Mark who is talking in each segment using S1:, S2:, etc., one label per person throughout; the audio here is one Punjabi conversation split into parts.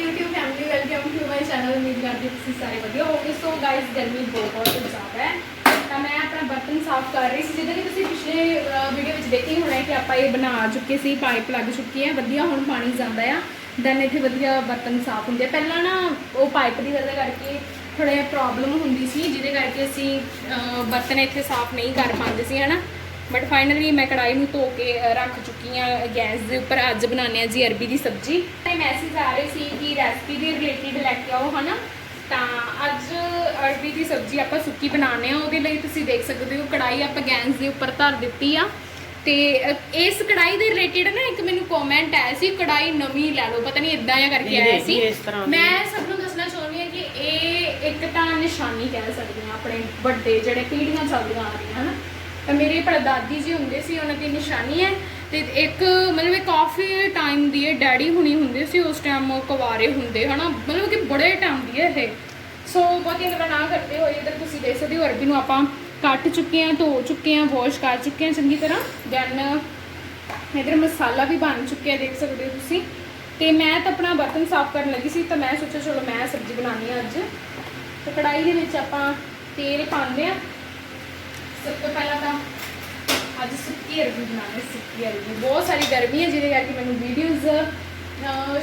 S1: YouTube family welcome to my channel ਉਮੀਦ ਕਰਦੀ ਤੁਸੀਂ ਸਾਰੇ ਵਧੀਆ ਹੋਵੋਗੇ ਸੋ ਗਾਇਸ ਗਰਮੀ ਬਹੁਤ ਜ਼ਿਆਦਾ ਹੈ ਤਾਂ ਮੈਂ ਆਪਣਾ ਬਰਤਨ ਸਾਫ਼ ਕਰ ਰਹੀ ਸੀ ਜਿੱਦਾਂ ਕਿ ਤੁਸੀਂ ਪਿਛਲੇ ਵੀਡੀਓ ਵਿੱਚ ਦੇਖਿਆ ਹੋਣਾ ਕਿ ਆਪਾਂ ਇਹ ਬਣਾ ਚੁੱਕੇ ਸੀ ਪਾਈਪ ਲੱਗ ਚੁੱਕੀ ਹੈ ਵਧੀਆ ਹੁਣ ਪਾਣੀ ਜਾਂਦਾ ਆ। ਦੈਨ ਇੱਥੇ ਵਧੀਆ ਬਰਤਨ ਸਾਫ਼ ਹੁੰਦੇ ਆ। ਪਹਿਲਾਂ ਨਾ ਉਹ ਪਾਈਪ ਦੀ ਵਜ੍ਹਾ ਕਰਕੇ ਥੋੜਾ ਜਿਹਾ ਪ੍ਰੋਬਲਮ ਹੁੰਦੀ ਸੀ, ਜਿਹਦੇ ਕਰਕੇ ਅਸੀਂ ਬਰਤਨ ਇੱਥੇ ਸਾਫ਼ ਨਹੀਂ ਕਰ ਪਾਉਂਦੇ ਸੀ, ਹਨਾ? ਬਟ ਫਾਈਨਲੀ ਮੈਂ ਕੜਾਈ ਨੂੰ ਧੋ ਕੇ ਰੱਖ ਚੁੱਕੀ ਹਾਂ ਗੈਸ ਦੇ ਉੱਪਰ। ਅੱਜ ਬਣਾਉਂਦੇ ਆ ਜੀ ਅਰਬੀ ਦੀ ਸਬਜ਼ੀ। ਤੇ ਮੈਸੇਜ ਆ ਰਹੇ ਸੀ ਕਿ ਰੈਸਪੀ ਦੇ ਰਿਲੇਟਡ ਲੈ ਕੇ ਆਓ ਹਨਾ? ਤਾਂ ਅੱਜ ਅਰਬੀ ਦੀ ਸਬਜ਼ੀ ਆਪਾਂ ਸੁੱਕੀ ਬਣਾਉਂਦੇ ਆ ਉਹਦੇ ਲਈ ਤੁਸੀਂ ਦੇਖ ਸਕਦੇ ਹੋ ਕੜਾਈ ਆਪਾਂ ਗੈਸ ਦੇ ਉੱਪਰ ਧਰ ਦਿੱਤੀ ਆ। ਤੇ ਇਸ ਕੜਾਈ ਦੇ ਰਿਲੇਟਡ ਨਾ ਇੱਕ ਮੈਨੂੰ ਕਮੈਂਟ ਆਇਆ ਸੀ ਕੜਾਈ ਨਵੀਂ ਲੈ ਲਓ। ਪਤਾ ਨਹੀਂ ਇਦਾਂ ਜਾਂ ਕਰਕੇ ਆਇਆ ਸੀ। ਮੈਂ ਸਭ ਨੂੰ ਦੱਸਣਾ ਚਾਹੁੰਦੀ ਹਾਂ ਕਿ ਇਹ ਇੱਕ ਤਾਂ ਨਿਸ਼ਾਨੀ ਕਹਿ ਸਕਦੇ ਹਾਂ ਆਪਣੇ ਵੱਡੇ ਜਿਹੜੇ ਪੀੜ੍ਹੀਆਂ ਚੱਲਦੀਆਂ ਆ ਰਹੀਆਂ ਹਨਾ? ਮੇਰੇ ਪੜਦਾਦੀ ਜੀ ਹੁੰਦੇ ਸੀ, ਉਹਨਾਂ ਦੀ ਨਿਸ਼ਾਨੀ ਹੈ ਤੇ ਇੱਕ ਮਤਲਬ ਇਹ ਕਾਫੀ ਟਾਈਮ ਦੀ ਹੈ, ਡੈਡੀ ਹੁਣੀ ਹੁੰਦੇ ਸੀ, ਉਸ ਟਾਈਮ ਉਹ ਕੁਵਾਰੇ ਹੁੰਦੇ, ਹਨਾ? ਮਤਲਬ ਕਿ ਬੜੇ ਟਾਈਮ ਦੀ ਹੈ ਇਹ। ਸੋ ਬਹੁਤੀਆਂ ਗੱਲਾਂ ਨਾ ਕਰਦੇ ਹੋਏ ਇਧਰ ਤੁਸੀਂ ਦੇਖ ਸਕਦੇ ਹੋ, ਅਰਬੀ ਨੂੰ ਆਪਾਂ ਕੱਟ ਚੁੱਕੇ ਹਾਂ, ਧੋ ਚੁੱਕੇ ਹਾਂ ਵਾਸ਼ ਕਰ ਚੁੱਕੇ ਹਾਂ, ਚੰਗੀ ਤਰ੍ਹਾਂ। ਦੈਨ ਇਧਰ ਮਸਾਲਾ ਵੀ ਬਣ ਚੁੱਕਿਆ, ਦੇਖ ਸਕਦੇ ਹੋ ਤੁਸੀਂ। ਤੇ ਮੈਂ ਤਾਂ ਆਪਣਾ ਬਰਤਨ ਸਾਫ਼ ਕਰਨ ਲੱਗੀ ਸੀ, ਤਾਂ ਮੈਂ ਸੋਚਿਆ ਚਲੋ ਮੈਂ ਸਬਜ਼ੀ ਬਣਾਉਣੀ ਆ ਅੱਜ। ਤੇ ਕੜਾਈ ਦੇ ਵਿੱਚ ਆਪਾਂ ਤੇਲ ਪਾਉਂਦੇ ਆ ਸਭ ਤੋਂ ਪਹਿਲਾਂ ਤਾਂ ਅੱਜ ਸੁੱਕੀ ਅਰਬੀ ਬਣਾਉਣੀ, ਸੁੱਕੀ ਅਰਬੀ। ਬਹੁਤ ਸਾਰੀ ਗਰਮੀ ਹੈ, ਜਿਹਦੇ ਕਰਕੇ ਮੈਨੂੰ ਵੀਡੀਓਜ਼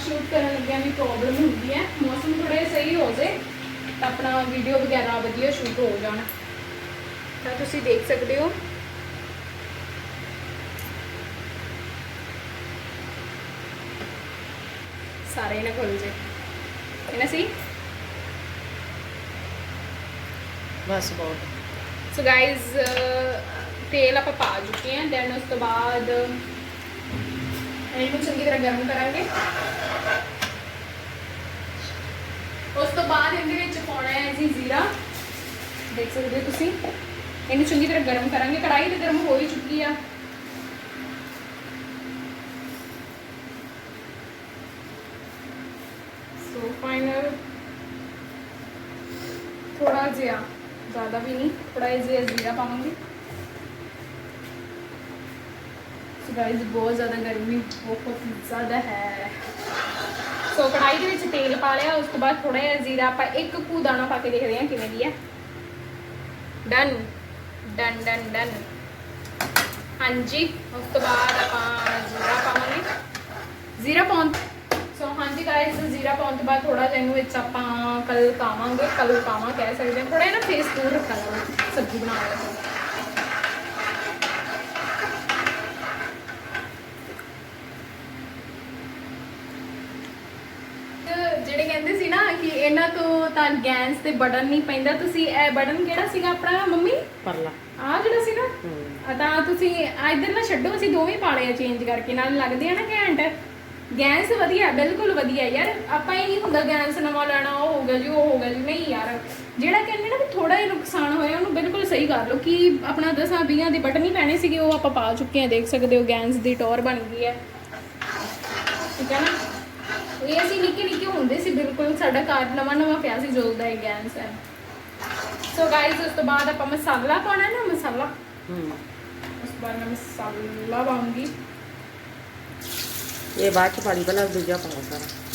S1: ਸ਼ੂਟ ਕਰਨ ਲੱਗਿਆਂ ਵੀ ਪ੍ਰੋਬਲਮ ਹੁੰਦੀ ਹੈ। ਮੌਸਮ ਥੋੜਾ ਸਹੀ ਹੋ ਜਾਏ, ਤਾਂ ਆਪਣਾ ਵੀਡੀਓ ਵਗੈਰਾ ਵਧੀਆ ਸ਼ੂਟ ਹੋ ਜਾਣ। ਤਾਂ ਤੁਸੀਂ ਦੇਖ ਸਕਦੇ ਹੋ। ਸਾਰੇ ਨਾ ਖੁੱਲ ਜੇ ਹੈ ਨਾ ਸੀ
S2: ਬਸ ਬਹੁਤ।
S1: ਸੋ ਗਾਇਜ਼ uh, ਤੇਲ ਆਪਾਂ ਪਾ ਚੁੱਕੇ ਹਾਂ ਦੈਨ ਉਸ ਤੋਂ ਬਾਅਦ ਇਹਨੂੰ ਚੰਗੀ ਤਰ੍ਹਾਂ ਗਰਮ ਕਰਾਂਗੇ। ਉਸ ਤੋਂ ਬਾਅਦ ਇਹਦੇ ਵਿੱਚ ਪਾਉਣਾ ਹੈ ਜੀ ਜ਼ੀਰਾ। ਦੇਖ ਸਕਦੇ ਹੋ ਤੁਸੀਂ। ਇਹਨੂੰ ਚੰਗੀ ਤਰ੍ਹਾਂ ਗਰਮ ਕਰਾਂਗੇ। ਕੜਾਈ ਤੇ ਗਰਮ ਹੋ ਹੀ ਚੁੱਕੀ ਆ ਸੋ ਫਾਈਨਲ ਥੋੜਾ ਜਿਹਾ ਜ਼ਿਆਦਾ ਵੀ ਨਹੀਂ। ਥੋੜਾ ਜਿਹਾ ਜ਼ੀਰਾ ਪਾਵਾਂਗੇ। ਸੋ ਗਾਇਸ ਬਹੁਤ ਜ਼ਿਆਦਾ ਗਰਮੀ, ਬਹੁਤ ਜ਼ਿਆਦਾ ਹੈ। ਸੋ ਕੜਾਈ ਦੇ ਵਿੱਚ ਤੇਲ ਪਾ ਲਿਆ, ਉਸ ਤੋਂ ਬਾਅਦ ਥੋੜਾ ਜਿਹਾ ਜ਼ੀਰਾ ਆਪਾਂ ਇੱਕ ਕੂ ਦਾਣਾ ਪਾ ਕੇ ਦੇਖਦੇ ਹਾਂ ਕਿਵੇਂ ਦੀ ਹੈ। ਡਨ ਡਨ ਡਨ ਡਨ ਹਾਂਜੀ, ਉਸ ਤੋਂ ਬਾਅਦ ਆਪਾਂ ਜ਼ੀਰਾ ਪਾਵਾਂਗੇ। ਜ਼ੀਰਾ ਪਾਉਣ ਹਾਂਜੀ ਗਾਇਸ ਜ਼ੀਰਾ ਪਾਉਣ ਤੋਂ ਬਾਅਦ ਥੋੜਾ ਜਿਹਾ ਇਹਨੂੰ ਵਿੱਚ ਆਪਾਂ ਕਲ ਪਾਵਾਂਗੇ ਕਲ ਪਾਵਾਂ ਕਹਿ ਸਕਦੇ ਹਾਂ। ਥੋੜਾ ਨਾ ਫੇਸ ਦੂਰ ਰੱਖਣਾ ਸਬਜ਼ੀ ਬਣਾਉਣ ਤੇ ਜਿਹੜੇ ਕਹਿੰਦੇ ਸੀ ਨਾ ਕਿ ਇਹਨਾਂ ਤੋਂ ਤਾਂ ਗੈਸ ਤੇ ਬਟਨ ਨਹੀਂ ਪੈਂਦਾ ਤੁਸੀਂ ਇਹ ਬਟਨ ਕਿਹੜਾ ਸੀਗਾ ਆਪਣਾ ਮੰਮੀ?
S2: ਪਰਲਾ।
S1: ਆਹ ਜਿਹੜਾ ਸੀ ਨਾ ਆ ਤਾਂ ਤੁਸੀਂ ਆ ਇੱਧਰ ਨਾ ਛੱਡੋ ਅਸੀਂ ਦੋਵੇਂ ਪਾਲੇ ਆ ਚੇਂਜ ਕਰਕੇ ਨਾਲ ਲੱਗਦੇ ਆ ਨਾ ਘੈਂਟ। ਗੈਸ ਵਧੀਆ ਬਿਲਕੁਲ ਵਧੀਆ ਯਾਰ। ਆਪਾਂ ਇਹ ਨਹੀਂ ਹੁੰਦਾ ਗੈਸ ਨਵਾਂ ਲੈਣਾ ਉਹ ਹੋ ਗਿਆ ਜੀ ਉਹ ਹੋ ਗਿਆ ਜੀ। ਨਹੀਂ ਯਾਰ ਜਿਹੜਾ ਕਹਿੰਦੇ ਨਾ ਵੀ ਥੋੜਾ ਜਿਹਾ ਨੁਕਸਾਨ ਹੋਇਆ ਉਹਨੂੰ ਬਿਲਕੁਲ ਸਹੀ ਕਰ ਲਓ ਕਿ ਆਪਣਾ 10 20 ਦੇ ਬਟਨ ਹੀ ਪੈਣੇ ਸੀਗੇ ਉਹ ਆਪਾਂ ਪਾ ਚੁੱਕੇ ਆ ਦੇਖ ਸਕਦੇ ਹੋ ਗੈਸ ਦੀ ਟੌਰ ਬਣ ਗਈ ਹੈ। ਠੀਕ ਹੈ ਨਾ? ਇਹ ਅਸੀਂ ਨਿੱਕੇ ਨਿੱਕੇ ਹੁੰਦੇ ਸੀ ਬਿਲਕੁਲ ਸਾਡਾ ਘਰ ਨਵਾਂ ਨਵਾਂ ਪਿਆ ਸੀ ਜਦੋਂ ਦਾ ਇਹ ਗੈਸ ਹੈ। ਸੋ ਗਾਇਸ ਉਸ ਤੋਂ ਬਾਅਦ ਆਪਾਂ ਮਸਾਲਾ ਪਾਉਣਾ ਨਾ ਮਸਾਲਾ।
S2: ਹੂੰ।
S1: ਉਸ ਤੋਂ ਬਾਅਦ ਮੈਂ ਮਸਾਲਾ ਪਾਉਂਗੀ।
S2: ਇਹ ਬਾਅਦ ਚ ਪਾਣੀ ਪਹਿਲਾਂ ਦੂਜਾ ਪਾਉਂ ਸਾਰਾ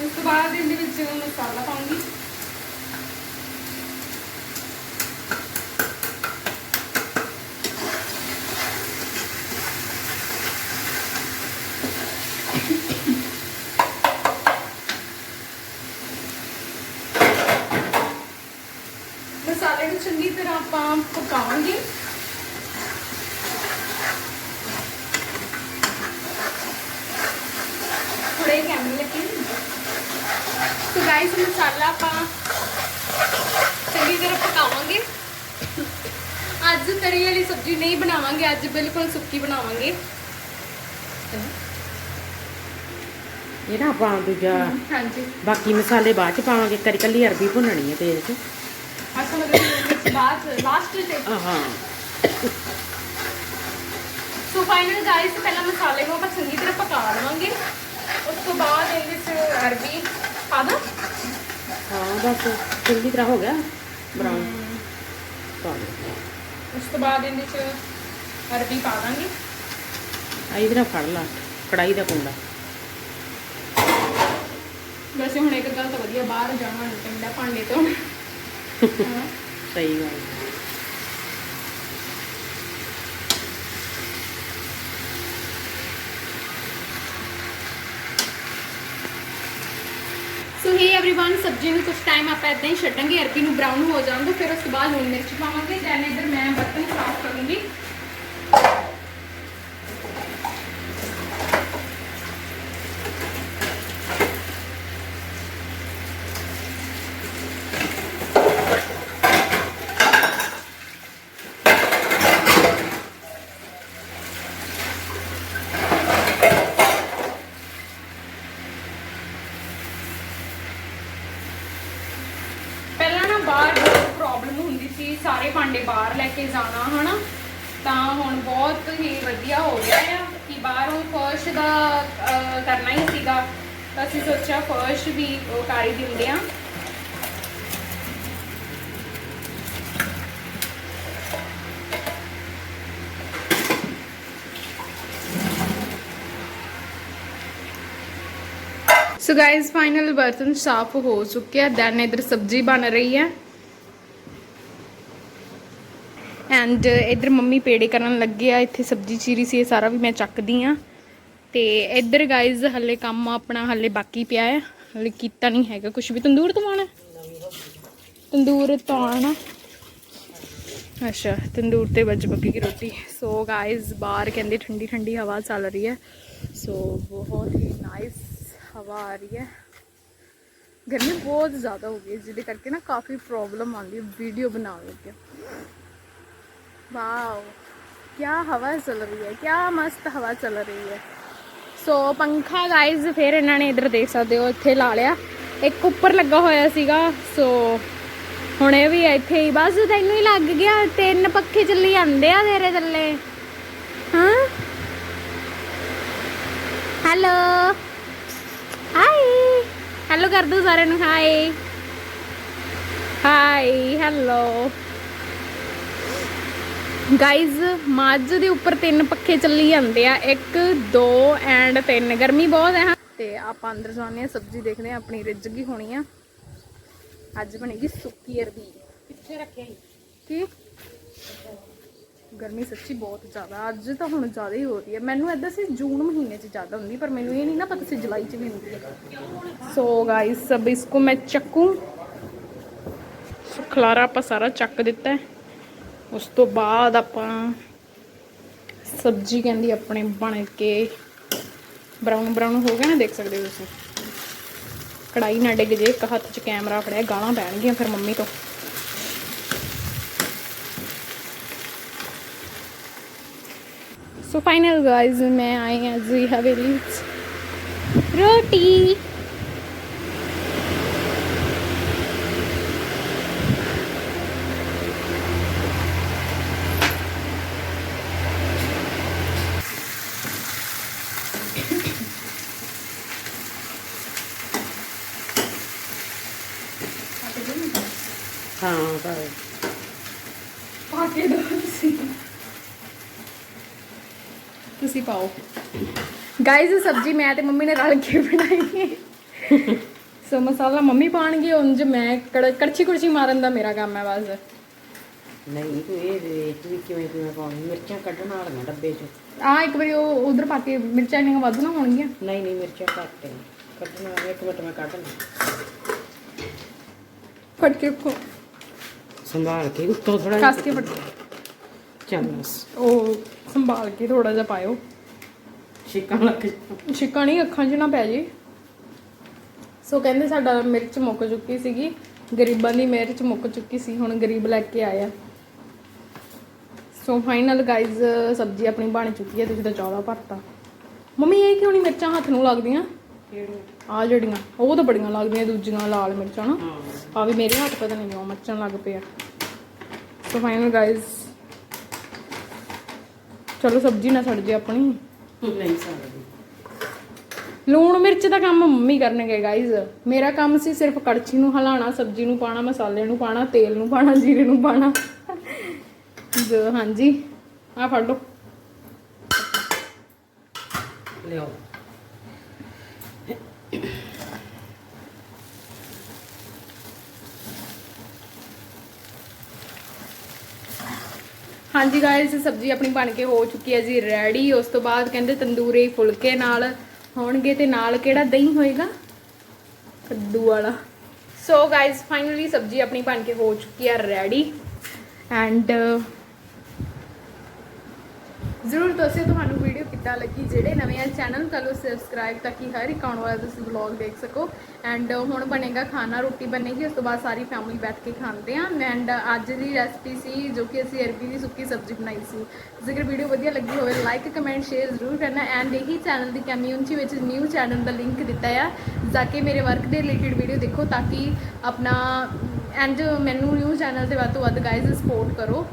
S1: ਉਸ ਤੋਂ ਬਾਅਦ ਇਹਦੇ ਵਿੱਚ ਮਸਾਲਾ ਪਾਉਂਗੀ ਮਸਾਲੇ ਨੂੰ ਚੰਗੀ ਤਰ੍ਹਾਂ ਆਪਾਂ ਪਕਾਵਾਂਗੇ ਥੋੜੇ ਕੈਮਰੇ ਲੱਗੇ ਸੋ ਗਾਇਸ ਮਸਾਲਾ ਆਪਾਂ ਚੰਗੀ ਤਰ੍ਹਾਂ ਪਕਾਵਾਂਗੇ। ਅੱਜ ਤਰੀ ਵਾਲੀ ਸਬਜ਼ੀ ਨਹੀਂ ਬਣਾਵਾਂਗੇ ਅੱਜ ਬਿਲਕੁਲ ਸੁੱਕੀ ਬਣਾਵਾਂਗੇ।
S2: ਇਹ ਨਾ ਆਪਾਂ ਦੂਜਾ
S1: ਹਾਂਜੀ।
S2: ਬਾਕੀ ਮਸਾਲੇ ਬਾਅਦ ਚ ਪਾਵਾਂਗੇ ਕਰੀ ਕੱਲੀ ਅਰਬੀ ਭੁੰਨਣੀ ਹੈ ਤੇਲ 'ਚ।
S1: ਵਿੱਚ ਬਾਅਦ ਲਾਸਟ ਤੇ
S2: ਹਾਂ।
S1: ਸੋ ਫਾਈਨਲ ਗਾਇਸ ਪਹਿਲਾਂ ਮਸਾਲੇ ਨੂੰ ਆਪਾਂ ਚੰਗੀ ਤਰ੍ਹਾਂ ਪਕਾ ਲਵਾਂਗੇ। ਉਸ ਤੋਂ ਬਾਅਦ ਇਹਦੇ ਵਿੱਚ ਅਰਬੀ ਪਾ ਦਾਂ।
S2: ਹਾਂ ਬਸ ਚੰਗੀ ਤਰ੍ਹਾਂ ਹੋ ਗਿਆ। ਬਰਾਊਨ ਪਾ ਲਓ
S1: ਉਸ ਤੋਂ ਬਾਅਦ ਇਹਦੇ ਵਿੱਚ ਅਰਬੀ ਪਾ ਦਾਂਗੇ।
S2: ਆ ਇਧਰ ਫੜ ਲਾ ਕੜਾਈ ਦਾ ਕੁੰਡਾ।
S1: ਵੈਸੇ ਹੁਣ ਇੱਕ ਗੱਲ ਤਾਂ ਵਧੀਆ ਬਾਹਰ ਜਾਣਾ ਨਹੀਂ ਪੈਂਦਾ ਭਾਂਡੇ ਤੋਂ।
S2: ਸਹੀ ਗੱਲ
S1: एवरीवन ਸਬਜ਼ੀ ਨੂੰ ਕੁਝ ਟਾਈਮ ਆਪਾਂ ਇਦਾਂ ਹੀ ਛੱਡਾਂਗੇ ਅਰਬੀ ਨੂੰ ਬਰਾਊਨ ਹੋ ਜਾਣ ਦੋ ਫਿਰ ਉਸ ਤੋਂ ਬਾਅਦ ਲੂਣ ਮਿਰਚ ਪਾਵਾਂਗੇ ਦੈਨ ਇਧਰ ਮੈਂ ਬਰਤਨ ਸਾਫ਼ ਕਰੂੰਗੀ ਬਾਹਰ ਲੈ ਕੇ ਜਾਣਾ ਹਨਾ? ਤਾਂ ਹੁਣ ਬਹੁਤ ਹੀ ਵਧੀਆ ਹੋ ਗਿਆ ਆ ਕਿ ਬਾਹਰੋਂ ਫਰਸ਼ ਦਾ ਅਹ, ਕਰਨਾ ਹੀ ਸੀਗਾ। ਤਾਂ ਅਸੀਂ ਸੋਚਿਆ ਫਰਸ਼ ਵੀ ਉਹ ਕਰ ਹੀ ਦਿੰਦੇ ਆ। ਸੋ ਗਾਇਸ ਫਾਈਨਲ ਬਰਤਨ ਸਾਫ਼ ਹੋ ਚੁੱਕਿਆ ਦੈਨ ਇਧਰ ਸਬਜ਼ੀ ਬਣ ਰਹੀ ਹੈ ਐਂਡ uh, ਇਧਰ ਮੰਮੀ ਪੇੜੇ ਕਰਨ ਲੱਗੇ ਆ, ਇੱਥੇ ਸਬਜ਼ੀ ਚੀਰੀ ਸੀ, ਇਹ ਸਾਰਾ ਵੀ ਮੈਂ ਚੱਕਦੀ ਆ। ਤੇ ਇਧਰ ਗਾਇਜ਼ ਹੱਲੇ ਕੰਮ ਆਪਣਾ ਹੱਲੇ ਬਾਕੀ ਪਿਆ ਹੈ ਹੱਲੇ ਕੀਤਾ ਨਹੀਂ ਹੈਗਾ ਕੁਝ ਵੀ। ਤੰਦੂਰ ਤੋਂ ਆਣਾ ਤੰਦੂਰ ਤੋਂ ਆਣਾ ਅੱਛਾ, ਤੰਦੂਰ ਤੇ ਵੱਜ ਪੱਕੀ ਦੀ ਰੋਟੀ। ਸੋ ਗਾਇਸ ਬਾਹਰ ਕਹਿੰਦੇ ਠੰਡੀ ਠੰਡੀ ਹਵਾ ਚੱਲ ਰਹੀ ਹੈ ਸੋ ਬਹੁਤ ਹੀ ਨਾਈਸ ਹਵਾ ਆ ਰਹੀ ਹੈ ਗਰਮੀ ਬਹੁਤ ਜ਼ਿਆਦਾ ਹੋ ਗਈ ਜਿਹਦੇ ਕਰਕੇ ਨਾ ਕਾਫੀ ਪ੍ਰੋਬਲਮ ਆਉਂਦੀ ਹੈ ਵੀਡੀਓ ਬਣਾਉਣ ਲੱਗੇ ਵਾਓ ਕੀ ਹਵਾ ਚੱਲ ਰਹੀ ਹੈ ਕੀ ਮਸਤ ਹਵਾ ਚੱਲ ਰਹੀ ਹੈ ਸੋ ਪੰਖਾ ਗਾਇਜ਼ ਫਿਰ ਇਹਨਾਂ ਨੇ ਇਧਰ ਦੇਖ ਸਕਦੇ ਹੋ ਇੱਥੇ ਲਾ ਲਿਆ ਇੱਕ ਉੱਪਰ ਲੱਗਾ ਹੋਇਆ ਸੀਗਾ ਸੋ ਹੁਣ ਇਹ ਵੀ ਇੱਥੇ ਹੀ ਬਸ ਤੈਨੂੰ ਹੀ ਲੱਗ ਗਿਆ ਤਿੰਨ ਪੱਖੇ ਚੱਲੀ ਜਾਂਦੇ ਆ ਤੇਰੇ ਥੱਲੇ ਹਾਂ ਹੈਲੋ ਹਾਈ ਹੈਲੋ ਕਰ ਦੋ ਸਾਰਿਆਂ ਨੂੰ ਹਾਈ ਹਾਈ ਹੈਲੋ ਗਾਇਜ਼ ਮੱਝ ਦੇ ਉੱਪਰ ਤਿੰਨ ਪੱਖੇ ਚੱਲੀ ਜਾਂਦੇ ਆ। 1 2 ਐਂਡ 3 ਗਰਮੀ ਬਹੁਤ ਹੈ। ਤੇ ਆਪਾਂ ਅੰਦਰ ਜਾਂਦੇ ਆ ਸਬਜ਼ੀ ਦੇਖਦੇ ਆ ਆਪਣੀ ਰਿੱਝ ਗਈ ਹੋਣੀ ਆ। ਅੱਜ ਬਣੇਗੀ ਸੁੱਕੀ ਅਰਬੀ।
S2: ਕਿੱਥੇ ਰੱਖਿਆ ਸੀ?
S1: ਕੀ? ਗਰਮੀ ਸੱਚੀ ਬਹੁਤ ਜ਼ਿਆਦਾ। ਅੱਜ ਤਾਂ ਹੁਣ ਜ਼ਿਆਦਾ ਹੀ ਹੋ ਰਹੀ ਹੈ। ਮੈਨੂੰ ਏਦਾਂ ਸੀ ਜੂਨ ਮਹੀਨੇ 'ਚ ਜ਼ਿਆਦਾ ਹੁੰਦੀ ਪਰ ਮੈਨੂੰ ਇਹ ਨਹੀਂ ਨਾ ਪਤਾ ਸੀ ਜੁਲਾਈ 'ਚ ਵੀ ਹੁੰਦੀ ਹੈ। ਸੋ ਗਾਇਸ ਸਭ ਇਸਕੋ ਮੈਂ ਚੱਕੂ। ਖਲਾਰਾ ਆਪਾਂ ਸਾਰਾ ਚੱਕ ਦਿੱਤਾ ਹੈ। ਉਸ ਤੋਂ ਬਾਅਦ ਆਪਾਂ ਸਬਜ਼ੀ ਕਹਿੰਦੀ ਆਪਣੇ ਬਣ ਕੇ ਬਰਾਊਨ ਬਰਾਊਨ ਹੋ ਗਿਆ ਨਾ, ਦੇਖ ਸਕਦੇ ਹੋ ਤੁਸੀਂ। ਕੜਾਈ ਨਾ ਡਿੱਗ ਜੇ, ਇੱਕ ਹੱਥ 'ਚ ਕੈਮਰਾ ਫੜਿਆ, ਗਾਲਾਂ ਪੈਣਗੀਆਂ ਫਿਰ ਮੰਮੀ ਤੋਂ। ਸੋ ਫਾਈਨਲ ਗਾਇਜ਼ ਮੈਂ ਆਈ ਹਾਂ ਜੀ ਹਵੇਲੀ ਰੋਟੀ।
S2: ਹਾਂ ਤਾਂ
S1: ਪਾਕੇ ਦੋ ਤੁਸੀਂ। ਤੁਸੀਂ ਪਾਓ। ਗਾਇਜ਼ ਸਬਜੀ ਮੈਂ ਤੇ ਮੰਮੀ ਨੇ ਰਲ ਕੇ ਬਣਾਈ ਹੈ। ਸੋ ਮਸਾਲਾ ਮੰਮੀ ਪਾਣਗੇ ਉਂਝ ਮੈਂ ਕੜ- ਕੜਛੀ ਕੁੜਛੀ ਮਾਰਨ ਦਾ ਮੇਰਾ ਕੰਮ ਹੈ ਬਸ।
S2: ਨਹੀਂ ਤੂੰ ਇਹ ਵੇਖ ਵੀ ਕਿਵੇਂ ਕਿਵੇਂ ਪਾਉਣੀ। ਮਿਰਚਾਂ ਕੱਢਣ ਵਾਲੀਆਂ ਡੱਬੇ 'ਚ।
S1: ਆ ਇੱਕ ਵਾਰੀ ਉਹ ਉਧਰ ਪਾ ਕੇ ਮਿਰਚਾਂ ਇੰਨੀਆਂ ਵੱਧ ਨਾ ਹੋਣਗੀਆਂ।
S2: ਨਹੀਂ ਨਹੀਂ ਮਿਰਚਾਂ ਘੱਟ ਹੈ ਕੱਢਣ ਵਾਲੀਆਂ ਇੱਕ ਮਿੰਟ ਮੈਂ ਕੱਢ ਲਾਂ।
S1: ਫੜ ਕੇ ਰੱਖੋ
S2: ਸੰਭਾਲ ਕੇ ਉੱਤੋਂ ਥੋੜਾ
S1: ਕੱਸ ਕੇ ਫੜ
S2: ਚੱਲ ਬਸ।
S1: ਉਹ ਸੰਭਾਲ ਕੇ ਥੋੜਾ ਜਿਹਾ ਪਾਇਓ।
S2: ਛਿੱਕਾਂ ਲੱਗ
S1: ਛਿੱਕਾ ਨਹੀਂ ਅੱਖਾਂ 'ਚ ਨਾ ਪੈ ਜੇ। ਸੋ ਕਹਿੰਦੇ ਸਾਡਾ ਮਿਰਚ ਮੁੱਕ ਚੁੱਕੀ ਸੀਗੀ। ਗਰੀਬਾਂ ਦੀ ਮਿਰਚ ਮੁੱਕ ਚੁੱਕੀ ਸੀ ਹੁਣ ਗਰੀਬ ਲੈ ਕੇ ਆਇਆ। ਸੋ ਫਾਈਨਲ ਗਾਇਜ਼ ਸਬਜ਼ੀ ਆਪਣੀ ਬਣ ਚੁੱਕੀ ਹੈ ਤੁਸੀਂ ਤਾਂ ਚੌਲਾ ਭਰਤਾ। ਮੰਮੀ ਇਹ ਕਿਉਂ ਨਹੀਂ ਮਿਰਚਾਂ ਹੱਥ ਨੂੰ ਲੱਗਦੀਆਂ? ਆ ਜਿਹੜੀਆਂ ਉਹ ਤਾਂ ਬੜੀਆਂ ਲੱਗਦੀਆਂ ਦੂਜੀਆਂ ਲਾਲ ਮਿਰਚਾਂ ਨਾ।
S2: ਹਾਂ।
S1: ਆ ਵੀ ਮੇਰੇ ਹੱਥ ਪਤਾ ਨਹੀਂ ਕਿਉਂ ਮੱਚਣ ਲੱਗ ਪਿਆ ਸੋ ਫਾਈਨਲ ਗਾਇਸ ਚਲੋ ਸਬਜ਼ੀ ਨਾ ਸੜ ਜੇ ਆਪਣੀ।
S2: ਨਹੀਂ ਸਕਦੀ
S1: ਲੂਣ ਮਿਰਚ ਦਾ ਕੰਮ ਮੰਮੀ ਕਰਨਗੇ ਗਾਇਜ਼ ਮੇਰਾ ਕੰਮ ਸੀ ਸਿਰਫ ਕੜਛੀ ਨੂੰ ਹਿਲਾਉਣਾ ਸਬਜ਼ੀ ਨੂੰ ਪਾਣਾ ਮਸਾਲੇ ਨੂੰ ਪਾਣਾ ਤੇਲ ਨੂੰ ਪਾਣਾ ਜੀਰੇ ਨੂੰ ਪਾਣਾ ਜੋ ਹਾਂਜੀ ਆ ਫੜ ਲਓ।
S2: ਲਿਓ
S1: ਹਾਂਜੀ ਗਾਇਸ ਸਬਜ਼ੀ ਆਪਣੀ ਬਣ ਕੇ ਹੋ ਚੁੱਕੀ ਹੈ ਜੀ ਰੈਡੀ ਉਸ ਤੋਂ ਬਾਅਦ ਕਹਿੰਦੇ ਤੰਦੂਰੀ ਫੁਲਕੇ ਨਾਲ ਹੋਣਗੇ ਤੇ ਨਾਲ ਕਿਹੜਾ? ਦਹੀਂ ਹੋਏਗਾ? ਕੱਦੂ ਵਾਲਾ। ਸੋ ਗਾਇਸ ਫਾਈਨਲੀ ਸਬਜ਼ੀ ਆਪਣੀ ਬਣ ਕੇ ਹੋ ਚੁੱਕੀ ਹੈ ਰੈਡੀ ਐਂਡ ਜ਼ਰੂਰ ਦੱਸਿਓ, ਤੁਹਾਨੂੰ ਵੀਡੀਓ ਕਿੱਦਾਂ ਲੱਗੀ? ਜਿਹੜੇ ਨਵੇਂ ਆ ਚੈਨਲ ਕਰ ਲਓ ਸਬਸਕ੍ਰਾਈਬ ਤਾਂ ਕਿ ਹਰ ਇੱਕ ਆਉਣ ਵਾਲਾ ਤੁਸੀਂ ਵਲੌਗ ਦੇਖ ਸਕੋ। ਐਂਡ ਹੁਣ ਬਣੇਗਾ ਖਾਣਾ, ਰੋਟੀ ਬਣੇਗੀ, ਉਸ ਤੋਂ ਬਾਅਦ ਸਾਰੀ ਫੈਮਿਲੀ ਬੈਠ ਕੇ ਖਾਂਦੇ ਆ। ਐਂਡ ਅੱਜ ਦੀ ਰੈਸਪੀ ਸੀ, ਜੋ ਕਿ ਅਸੀਂ ਅਰਬੀ ਦੀ ਸੁੱਕੀ ਸਬਜ਼ੀ ਬਣਾਈ ਸੀ। ਜੇਕਰ ਵੀਡੀਓ ਵਧੀਆ ਲੱਗੀ ਹੋਵੇ ਲਾਈਕ ਕਮੈਂਟ ਸ਼ੇਅਰ ਜ਼ਰੂਰ ਕਰਨਾ। ਐਂਡ ਇਹੀ ਚੈਨਲ ਦੀ ਕਮਿਊਨਿਟੀ ਵਿੱਚ ਨਿਊ ਚੈਨਲ ਦਾ ਲਿੰਕ ਦਿੱਤਾ ਆ, ਜਾ ਕੇ ਮੇਰੇ ਵਰਕ ਦੇ ਰਿਲੇਟਡ ਵੀਡੀਓ ਦੇਖੋ, ਤਾਂ ਕਿ ਆਪਣਾ ਐਂਡ ਮੈਨੂੰ ਨਿਊ ਚੈਨਲ ਤੇ ਵੱਧ ਤੋਂ ਵੱਧ ਗਾਇਜ਼ ਸਪੋਰਟ ਕਰੋ।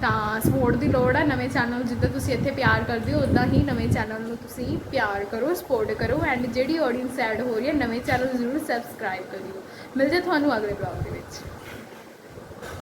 S1: ਤਾਂ ਸਪੋਰਟ ਦੀ ਲੋੜ ਹੈ ਨਵੇਂ ਚੈਨਲ ਜਿੱਦਾਂ ਤੁਸੀਂ ਇੱਥੇ ਪਿਆਰ ਕਰਦੇ ਹੋ ਉਦਾਂ ਹੀ ਨਵੇਂ ਚੈਨਲ ਨੂੰ ਤੁਸੀਂ ਪਿਆਰ ਕਰੋ ਸਪੋਰਟ ਕਰੋ ਐਂਡ ਜਿਹੜੀ ਆਡੀਅנס ਐਡ ਹੋ ਰਹੀ ਹੈ, ਨਵੇਂ ਚੈਨਲ ਜ਼ਰੂਰ ਸਬਸਕ੍ਰਾਈਬ ਕਰਿਓ। ਮਿਲਦੇ ਤੁਹਾਨੂੰ ਅਗਲੇ ਬਲੌਗ ਦੇ ਵਿੱਚ।